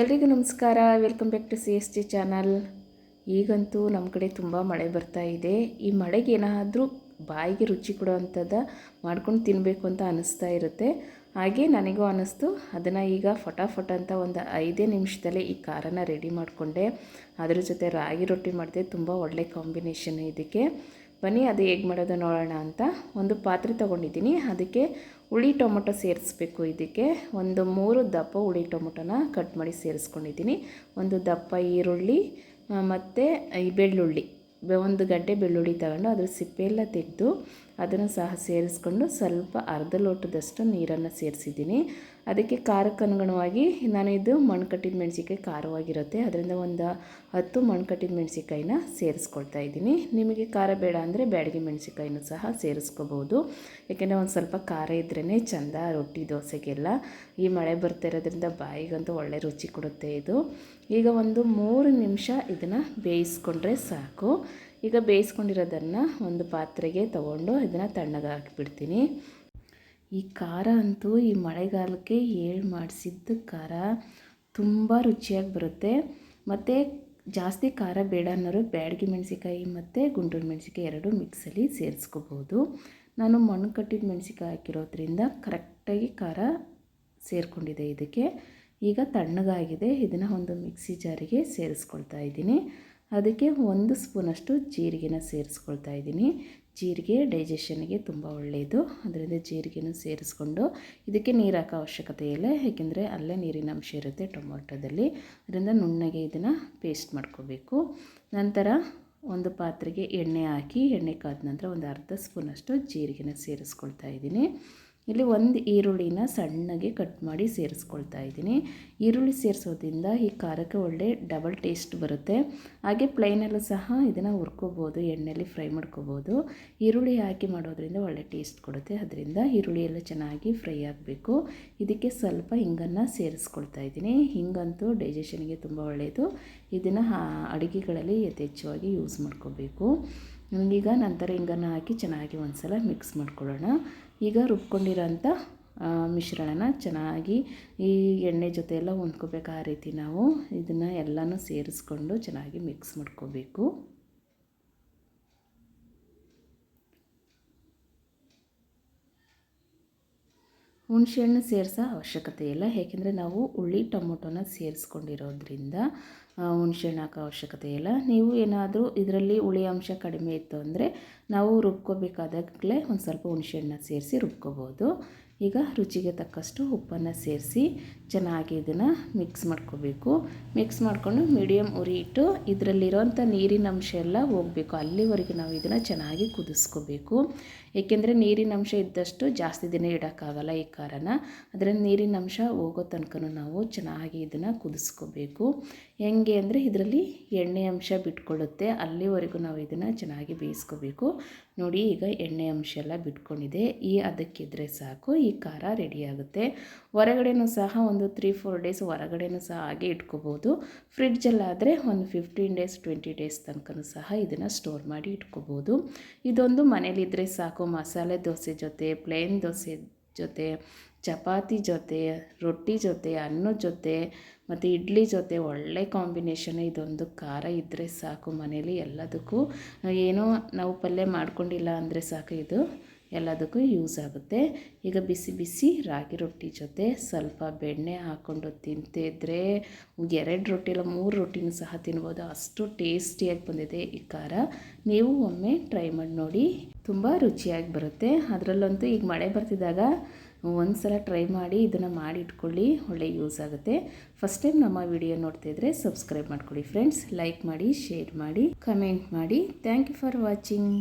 ಎಲ್ರಿಗೂ ನಮಸ್ಕಾರ. Welcome back to C S T channel ಈಗಂತೂ ನಮ್ಮ ಕಡೆ ತುಂಬ ಮಳೆ ಬರ್ತಾ ಇದೆ. ಈ ಮಳೆಗೆ ಏನಾದರೂ ಬಾಯಿಗೆ ರುಚಿ ಕೊಡೋವಂಥದ್ದು ಮಾಡ್ಕೊಂಡು ತಿನ್ನಬೇಕು ಅಂತ ಅನ್ನಿಸ್ತಾ ಇರುತ್ತೆ. ಹಾಗೆ ನನಗೂ ಅನ್ನಿಸ್ತು ಅದನ್ನು ಈಗ ಫಟಾಫಟ ಅಂತ ಒಂದು ಐದೇ ನಿಮಿಷದಲ್ಲೇ ಈ ಖಾರನ ರೆಡಿ ಮಾಡಿಕೊಂಡೆ. ಅದರ ಜೊತೆ ರಾಗಿ ರೊಟ್ಟಿ ಮಾಡಿದೆ ತುಂಬ ಒಳ್ಳೆ ಕಾಂಬಿನೇಷನ್ ಇದಕ್ಕೆ. ಬನ್ನಿ, ಅದು ಹೇಗೆ ಮಾಡೋದು ನೋಡೋಣ ಅಂತ. ಒಂದು ಪಾತ್ರೆ ತೊಗೊಂಡಿದ್ದೀನಿ. ಅದಕ್ಕೆ ಹುಳಿ ಟೊಮೊಟೊ ಸೇರಿಸ್ಬೇಕು ಇದಕ್ಕೆ. ಒಂದು ಮೂರು ದಪ್ಪ ಹುಳಿ ಟೊಮೊಟೊನ ಕಟ್ ಮಾಡಿ ಸೇರಿಸ್ಕೊಂಡಿದ್ದೀನಿ. ಒಂದು ದಪ್ಪ ಈರುಳ್ಳಿ ಮತ್ತು ಈ ಬೆಳ್ಳುಳ್ಳಿ. ಒಂದು ಗಡ್ಡೆ ಬೆಳ್ಳುಳ್ಳಿ ತಗೊಂಡು ಅದ್ರ ಸಿಪ್ಪೆಲ್ಲ ತೆಗೆದು ಅದನ್ನು ಸಹ ಸೇರಿಸ್ಕೊಂಡು ಸ್ವಲ್ಪ ಅರ್ಧ ಲೋಟದಷ್ಟು ನೀರನ್ನು ಸೇರಿಸಿದ್ದೀನಿ. ಅದಕ್ಕೆ ಖಾರಕ್ಕೆ ಅನುಗುಣವಾಗಿ ನಾನು ಇದು ಮಣ್ಕಟ್ಟಿದ ಮೆಣಸಿಕಾಯಿ ಖಾರವಾಗಿರುತ್ತೆ. ಅದರಿಂದ ಒಂದು ಹತ್ತು ಮಣ್ಕಟ್ಟಿದ ಮೆಣಸಿಕಾಯಿನ ಸೇರಿಸ್ಕೊಳ್ತಾ ಇದ್ದೀನಿ. ನಿಮಗೆ ಖಾರ ಬೇಡ ಅಂದರೆ ಬ್ಯಾಡಿಗೆ ಮೆಣಸಿಕಾಯಿನೂ ಸಹ ಸೇರಿಸ್ಕೋಬೋದು. ಏಕೆಂದರೆ ಒಂದು ಸ್ವಲ್ಪ ಖಾರ ಇದ್ರೇ ಚೆಂದ ರೊಟ್ಟಿ ದೋಸೆಗೆಲ್ಲ ಈ ಮಳೆ ಬರ್ತಾ ಇರೋದ್ರಿಂದ ಬಾಯಿಗಂತೂ ಒಳ್ಳೆ ರುಚಿ ಕೊಡುತ್ತೆ ಇದು. ಈಗ ಒಂದು ಮೂರು ನಿಮಿಷ ಇದನ್ನು ಬೇಯಿಸ್ಕೊಂಡ್ರೆ ಸಾಕು. ಈಗ ಬೇಯಿಸ್ಕೊಂಡಿರೋದನ್ನು ಒಂದು ಪಾತ್ರೆಗೆ ತೊಗೊಂಡು ಇದನ್ನು ತಣ್ಣಗೆ ಹಾಕಿಬಿಡ್ತೀನಿ. ಈ ಖಾರ ಅಂತೂ ಈ ಮಳೆಗಾಲಕ್ಕೆ ಏಳು ಮಾಡಿಸಿದ್ದು ಖಾರ ತುಂಬ ರುಚಿಯಾಗಿ ಬರುತ್ತೆ. ಮತ್ತು ಜಾಸ್ತಿ ಖಾರ ಬೇಡ ಅನ್ನೋರು ಬ್ಯಾಡಗಿ ಮೆಣಸಿಕಾಯಿ ಮತ್ತು ಗುಂಟೂರು ಮೆಣಸಿಕಾಯಿ ಎರಡು ಮಿಕ್ಸಲ್ಲಿ ಸೇರಿಸ್ಕೋಬೋದು. ನಾನು ಮಣ್ಣು ಕಟ್ಟಿದ ಮೆಣಸಿಕಾಯಿ ಹಾಕಿರೋದ್ರಿಂದ ಕರೆಕ್ಟಾಗಿ ಖಾರ ಸೇರಿಕೊಂಡಿದೆ ಇದಕ್ಕೆ. ಈಗ ತಣ್ಣಗಾಗಿದೆ. ಇದನ್ನು ಒಂದು ಮಿಕ್ಸಿ ಜಾರಿಗೆ ಸೇರಿಸ್ಕೊಳ್ತಾ ಇದ್ದೀನಿ. ಅದಕ್ಕೆ ಒಂದು ಸ್ಪೂನಷ್ಟು ಜೀರಿಗೆನ ಸೇರಿಸ್ಕೊಳ್ತಾ ಇದ್ದೀನಿ. ಜೀರಿಗೆ ಡೈಜೆಷನ್ಗೆ ತುಂಬ ಒಳ್ಳೆಯದು ಅದರಿಂದ ಜೀರಿಗೆನೂ ಸೇರಿಸ್ಕೊಂಡು ಇದಕ್ಕೆ ನೀರು ಹಾಕೋ ಅವಶ್ಯಕತೆ ಇಲ್ಲ. ಏಕೆಂದರೆ ಅಲ್ಲೇ ನೀರಿನ ಅಂಶ ಇರುತ್ತೆ ಟೊಮೊಟೊದಲ್ಲಿ. ಅದರಿಂದ ನುಣ್ಣಗೆ ಇದನ್ನು ಪೇಸ್ಟ್ ಮಾಡ್ಕೋಬೇಕು. ನಂತರ ಒಂದು ಪಾತ್ರೆಗೆ ಎಣ್ಣೆ ಹಾಕಿ, ಎಣ್ಣೆ ಕಾದ ನಂತರ ಒಂದು ಅರ್ಧ ಸ್ಪೂನಷ್ಟು ಜೀರಿಗೆನ ಸೇರಿಸ್ಕೊಳ್ತಾ ಇದ್ದೀನಿ. ಇಲ್ಲಿ ಒಂದು ಈರುಳ್ಳಿನ ಸಣ್ಣಗೆ ಕಟ್ ಮಾಡಿ ಸೇರಿಸ್ಕೊಳ್ತಾ ಇದ್ದೀನಿ. ಈರುಳ್ಳಿ ಸೇರಿಸೋದ್ರಿಂದ ಈ ಖಾರಕ್ಕೆ ಒಳ್ಳೆ ಡಬಲ್ ಟೇಸ್ಟ್ ಬರುತ್ತೆ. ಹಾಗೆ ಪ್ಲೈನಲ್ಲೂ ಸಹ ಇದನ್ನು ಹುರ್ಕೋಬೋದು ಎಣ್ಣೆಯಲ್ಲಿ ಫ್ರೈ ಮಾಡ್ಕೋಬೋದು. ಈರುಳ್ಳಿ ಹಾಕಿ ಮಾಡೋದ್ರಿಂದ ಒಳ್ಳೆ ಟೇಸ್ಟ್ ಕೊಡುತ್ತೆ. ಅದರಿಂದ ಈರುಳ್ಳಿ ಎಲ್ಲ ಚೆನ್ನಾಗಿ ಫ್ರೈ ಆಗಬೇಕು. ಇದಕ್ಕೆ ಸ್ವಲ್ಪ ಹಿಂಗನ್ನು ಸೇರಿಸ್ಕೊಳ್ತಾ ಇದ್ದೀನಿ. ಹಿಂಗಂತೂ ಡೈಜೆಷನ್ಗೆ ತುಂಬ ಒಳ್ಳೆಯದು ಇದನ್ನು ಅಡುಗೆಗಳಲ್ಲಿ ಯಥೇಚ್ಛವಾಗಿ ಯೂಸ್ ಮಾಡ್ಕೋಬೇಕು. ಈಗ ನಂತರ ಹಿಂಗನ್ನು ಹಾಕಿ ಚೆನ್ನಾಗಿ ಒಂದು ಸಲ ಮಿಕ್ಸ್ ಮಾಡ್ಕೊಳ್ಳೋಣ. ಈಗ ರುಬ್ಕೊಂಡಿರೋಂಥ ಮಿಶ್ರಣನ ಚೆನ್ನಾಗಿ ಈ ಎಣ್ಣೆ ಜೊತೆ ಎಲ್ಲ ಹೊಂದ್ಕೋಬೇಕು ಆ ರೀತಿ ನಾವು. ಇದನ್ನು ಎಲ್ಲನೂ ಸೇರಿಸ್ಕೊಂಡು ಚೆನ್ನಾಗಿ ಮಿಕ್ಸ್ ಮಾಡ್ಕೋಬೇಕು. ಹುಣಸೆಹಣ್ಣು ಸೇರಿಸೋ ಅವಶ್ಯಕತೆ ಇಲ್ಲ ಏಕೆಂದರೆ ನಾವು ಹುಳಿ ಟೊಮೊಟೊನ ಸೇರಿಸ್ಕೊಂಡಿರೋದ್ರಿಂದ ಹುಣಸೆಹಣ್ಣು ಹಾಕೋ ಅವಶ್ಯಕತೆ ಇಲ್ಲ. ನೀವು ಏನಾದರೂ ಇದರಲ್ಲಿ ಹುಳಿ ಅಂಶ ಕಡಿಮೆ ಇತ್ತು ಅಂದರೆ ನಾವು ರುಬ್ಕೋಬೇಕಾದಾಗಲೇ ಒಂದು ಸ್ವಲ್ಪ ಹುಣಸೆಹಣ್ಣ ಸೇರಿಸಿ ರುಬ್ಕೋಬೋದು. ಈಗ ರುಚಿಗೆ ತಕ್ಕಷ್ಟು ಉಪ್ಪನ್ನು ಸೇರಿಸಿ ಚೆನ್ನಾಗಿ ಇದನ್ನು ಮಿಕ್ಸ್ ಮಾಡ್ಕೋಬೇಕು. ಮಿಕ್ಸ್ ಮಾಡಿಕೊಂಡು ಮೀಡಿಯಮ್ ಉರಿ ಇಟ್ಟು ಇದರಲ್ಲಿರೋಂಥ ನೀರಿನ ಅಂಶ ಎಲ್ಲ ಹೋಗಬೇಕು. ಅಲ್ಲಿವರೆಗೆ ನಾವು ಇದನ್ನು ಚೆನ್ನಾಗಿ ಕುದಿಸ್ಕೋಬೇಕು. ಏಕೆಂದರೆ ನೀರಿನ ಅಂಶ ಇದ್ದಷ್ಟು ಜಾಸ್ತಿ ದಿನ ಇಡೋಕ್ಕಾಗಲ್ಲ ಈ ಕಾರಣ. ಅದರಿಂದ ನೀರಿನ ಅಂಶ ಹೋಗೋ ತನಕ ನಾವು ಚೆನ್ನಾಗಿ ಇದನ್ನು ಕುದಿಸ್ಕೋಬೇಕು. ಹೆಂಗೆ ಅಂದರೆ ಇದರಲ್ಲಿ ಎಣ್ಣೆ ಅಂಶ ಬಿಟ್ಕೊಳ್ಳುತ್ತೆ. ಅಲ್ಲಿವರೆಗೂ ನಾವು ಇದನ್ನು ಚೆನ್ನಾಗಿ ಬೇಯಿಸ್ಕೋಬೇಕು. ನೋಡಿ, ಈಗ ಎಣ್ಣೆ ಅಂಶ ಎಲ್ಲ ಬಿಟ್ಕೊಂಡಿದೆ. ಈ ಅದಕ್ಕಿದ್ರೆ ಸಾಕು. ಈ ಖಾರ ರೆಡಿಯಾಗುತ್ತೆ ಹೊರಗಡೆನೂ ಸಹ ಒಂದು ತ್ರೀ ಫೋರ್ ಡೇಸ್ ಹೊರಗಡೆನೂ ಸಹ ಹಾಗೆ ಇಟ್ಕೋಬೋದು. ಫ್ರಿಡ್ಜಲ್ಲಾದರೆ ಒಂದು ಫಿಫ್ಟೀನ್ ಡೇಸ್ ಟ್ವೆಂಟಿ ಡೇಸ್ ತನಕನೂ ಸಹ ಇದನ್ನು ಸ್ಟೋರ್ ಮಾಡಿ ಇಟ್ಕೋಬೋದು. ಇದೊಂದು ಮನೇಲಿದ್ದರೆ ಸಾಕು. ಮಸಾಲೆ ದೋಸೆ ಜೊತೆ ಪ್ಲೇನ್ ದೋಸೆ ಜೊತೆ, ಚಪಾತಿ ಜೊತೆ, ರೊಟ್ಟಿ ಜೊತೆ ಅನ್ನದ ಜೊತೆ ಮತ್ತು ಇಡ್ಲಿ ಜೊತೆ ಒಳ್ಳೆ ಕಾಂಬಿನೇಷನ್ ಇದೊಂದು ಖಾರ ಇದ್ದರೆ ಸಾಕು ಮನೇಲಿ ಎಲ್ಲದಕ್ಕೂ. ಏನೋ ನಾವು ಪಲ್ಯ ಮಾಡ್ಕೊಂಡಿಲ್ಲ ಅಂದರೆ ಸಾಕು ಇದು. ಎಲ್ಲದಕ್ಕೂ ಯೂಸ್ ಆಗುತ್ತೆ. ಈಗ ಬಿಸಿ ಬಿಸಿ ರಾಗಿ ರೊಟ್ಟಿ ಜೊತೆ ಸ್ವಲ್ಪ ಬೆಣ್ಣೆ ಹಾಕ್ಕೊಂಡು ತಿಂತಿದ್ರೆ ಎರಡು ರೊಟ್ಟಿ ಇಲ್ಲ, ಮೂರು ರೊಟ್ಟಿನೂ ಸಹ ತಿನ್ಬೋದು. ಅಷ್ಟು ಟೇಸ್ಟಿಯಾಗಿ ಬಂದಿದೆ ಈ ಖಾರ. ನೀವು ಒಮ್ಮೆ ಟ್ರೈ ಮಾಡಿ ನೋಡಿ. ತುಂಬ ರುಚಿಯಾಗಿ ಬರುತ್ತೆ. ಅದರಲ್ಲಂತೂ ಈಗ ಮಳೆ ಬರ್ತಿದ್ದಾಗ ಒಂದು ಸಲ ಟ್ರೈ ಮಾಡಿ ಇದನ್ನು ಮಾಡಿ ಇಟ್ಕೊಳ್ಳಿ, ಒಳ್ಳೆ ಯೂಸ್ ಆಗುತ್ತೆ. ಫಸ್ಟ್ ಟೈಮ್ ನಮ್ಮ ವಿಡಿಯೋ ನೋಡ್ತಿದ್ರೆ ಸಬ್ಸ್ಕ್ರೈಬ್ ಮಾಡ್ಕೊಳ್ಳಿ. ಫ್ರೆಂಡ್ಸ್, ಲೈಕ್ ಮಾಡಿ, ಶೇರ್ ಮಾಡಿ, ಕಮೆಂಟ್ ಮಾಡಿ. Thank you for watching.